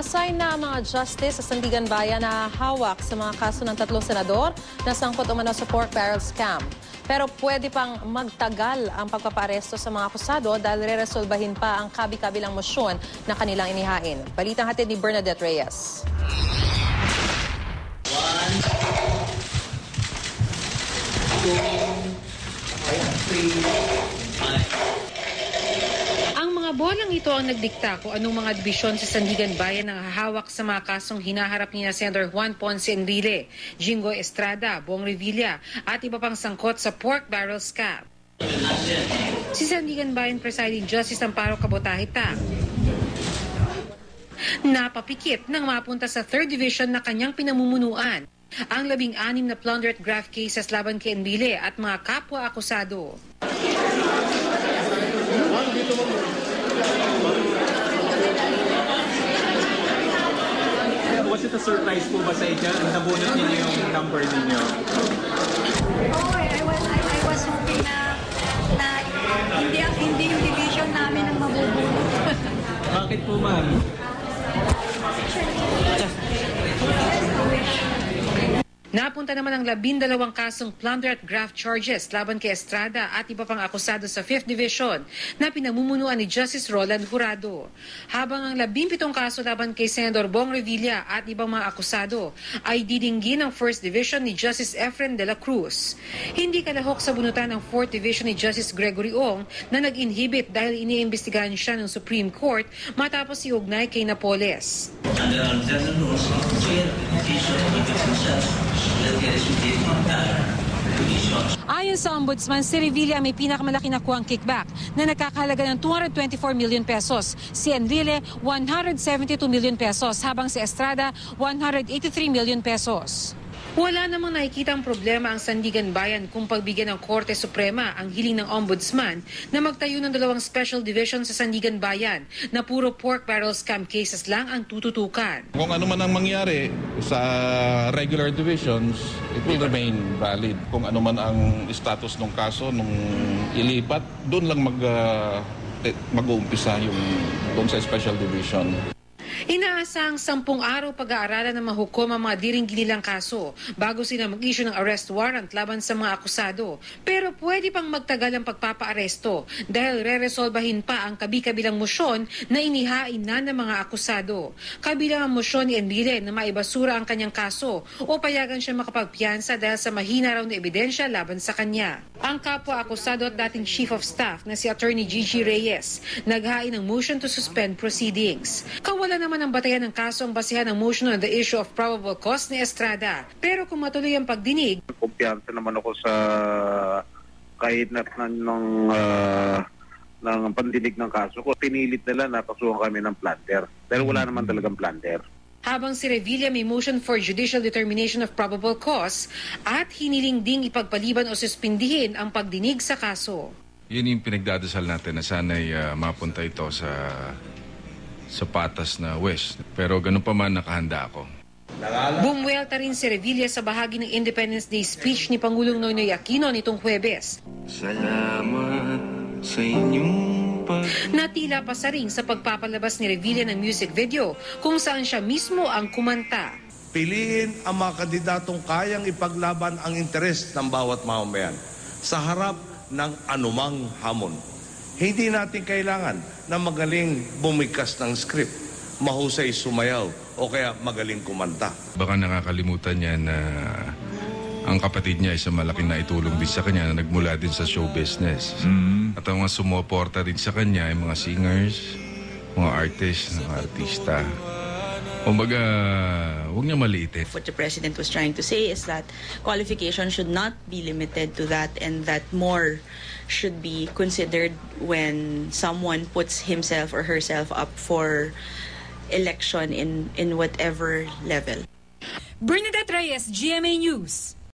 Na-assign na ang mga justice sa Sandigan Bayan na hawak sa mga kaso ng tatlong senador na sangkot umano sa pork barrel scam. Pero pwede pang magtagal ang pagpaparesto sa mga akusado dahil re-resolbahin pa ang kabi-kabilang mosyon na kanilang inihain. Balitang hatid ni Bernadette Reyes. Ang mga bolang ito ang nagdikta kung anong mga dibisyon sa Sandigan Bayan ang hahawak sa mga kasong hinaharap ni na Senator Juan Ponce Enrile, Jingo Estrada, Bong Revilla at iba pang sangkot sa pork barrel scam. Si Sandigan Bayan Presiding Justice Amparo Kabotahita napapikit nang mapunta sa 3rd Division na kanyang pinamumunuan ang labing-anim na plunder graft cases laban kay Enrile at mga kapwa akusado. Was it a surprise po ba sa inyo? Nabunot ninyo yung number ninyo? Oo, eh, I was, I, I was hoping na, na hindi, hindi yung division namin ang mabubulot. Bakit po ma'am? Napunta naman ang labindalawang kasong plunder at graft charges laban kay Estrada at iba pang akusado sa 5th Division na pinamumunuan ni Justice Roland Jurado. Habang ang labimpitong kaso laban kay Senador Bong Revilla at ibang mga akusado ay didinggin ng 1st Division ni Justice Efren de la Cruz. Hindi kalahok sa bunutan ng 4th Division ni Justice Gregory Ong na nag-inhibit dahil iniimbestigahan siya ng Supreme Court matapos iugnay kay Napoles. under our Ayon sa Ombudsman, si Revilla may pinakamalaki na kuwang kickback na nakakahalaga ng 224 million pesos. Si Enrile, 172 million pesos, habang si Estrada, 183 million pesos. Wala namang nakikitang problema ang Sandigan Bayan kung pagbigyan ng Korte Suprema ang hiling ng Ombudsman na magtayo ng dalawang special division sa Sandigan Bayan na puro pork barrel scam cases lang ang tututukan. Kung ano man ang mangyari sa regular divisions, it will remain valid. Kung ano man ang status ng kaso nung ilipat, doon lang mag, uh, eh, mag-uumpisa yung doon sa special division. Inaasang sampung araw pag-aaralan ng mahukom ang mga diring-ginilang kaso bago sila mag-issue ng arrest warrant laban sa mga akusado. Pero pwede pang magtagal ang pagpapaaresto dahil re-resolbahin pa ang kabi-kabilang mosyon na inihain na ng mga akusado. Kabilang ang mosyon ni Enrile na maibasura ang kanyang kaso o payagan siya makapagpiyansa dahil sa mahina raw na ebidensya laban sa kanya. Ang kapwa akusado at dating Chief of Staff na si Attorney Gigi Reyes naghain ng motion to suspend proceedings. Kawala naman ang batayan ng kaso ang basihan ng motion on the issue of probable cause ni Estrada. Pero kung matuloy ang pagdinig, kumpiyansa naman ako sa kahit na ng ah, ng pandinig ng kaso ko, pinilit nila na pasukan kami ng planter. Dahil wala naman talagang planter. Habang si Revilla may motion for judicial determination of probable cause at hiniling ding ipagpaliban o suspindihin ang pagdinig sa kaso. Yun yung pinagdadasal natin na sana'y ah, mapunta ito sa sa patas na west. Pero ganun pa man, nakahanda ako. Bumuelta rin si Revilla sa bahagi ng Independence Day speech ni Pangulong Noynoy Aquino nitong Huwebes. Salamat sa inyong pag... Natila pa sa ring sa pagpapalabas ni Revilla ng music video kung saan siya mismo ang kumanta. Piliin ang mga kandidatong kayang ipaglaban ang interes ng bawat mamamayan sa harap ng anumang hamon. Hindi natin kailangan na magaling bumikas ng script, mahusay sumayaw o kaya magaling kumanta. Baka nakakalimutan niya na ang kapatid niya ay isang malaking naitulong din sa kanya na nagmula din sa show business. At ang mga sumuporta din sa kanya ay mga singers, mga artists, mga artista. Kumbaga, huwag niya maliitin. What the president was trying to say is that qualification should not be limited to that and that more should be considered when someone puts himself or herself up for election in, in whatever level. Bernadette Reyes, GMA News.